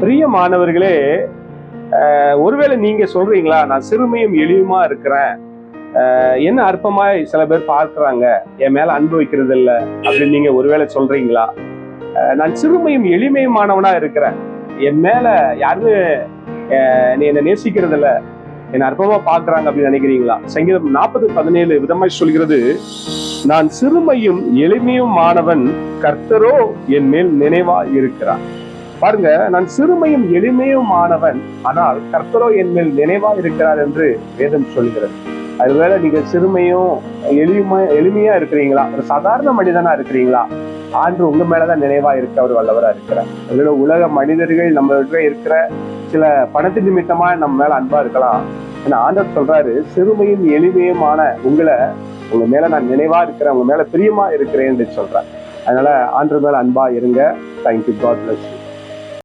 பிரிய மாணவர்களே ஒருவேளை நீங்க சொல்றீங்களா நான் சிறுமையும் எளியுமா இருக்கிறேன். என்ன அற்பமாய் சில பேர் பார்க்கறாங்க என் மேல அன்பு வைக்கிறது இல்ல அப்படின்னு நீங்க ஒருவேளை சொல்றீங்களா? நான் சிறுமையும் எளிமையுமானவனா இருக்கிறேன். என் மேல யாருமே அஹ், நீ என்னை நேசிக்கிறது இல்ல என்னை அற்பமா பாக்குறாங்க அப்படின்னு நினைக்கிறீங்களா? சங்கீதம் நாற்பது பதினேழு விதமாய் சொல்கிறது நான் சிறுமையும் எளிமையும் மாணவன் கர்த்தரோ என் மேல் நினைவா இருக்கிறான் பாருங்க நான் சிறுமையும் எளிமையும் ஆனவன் ஆனால் கர்த்தரோ என் மேல் நினைவா இருக்கிறார் என்று வேதம் சொல்கிறது. அதுவேளை நீங்க சிறுமையும் எளிமை எளிமையா இருக்கிறீங்களா? ஒரு சாதாரண மனிதனா இருக்கிறீங்களா? ஆண்டு உங்க மேலதான் நினைவா இருக்க அவர் வல்லவரா இருக்கிறார். அதுல உலக மனிதர்கள் நம்மகிட்ட இருக்கிற சில பணத்து நிமித்தமா நம்ம மேல அன்பா இருக்கலாம். ஏன்னா ஆண்டவர் சொல்றாரு சிறுமையும் எளிமையுமான உங்களை உங்க மேல நான் நினைவா இருக்கிறேன் உங்க மேல பிரியமா இருக்கிறேன் என்று சொல்றேன் அதனால ஆண்டு மேல அன்பா இருங்க. Thank you God plus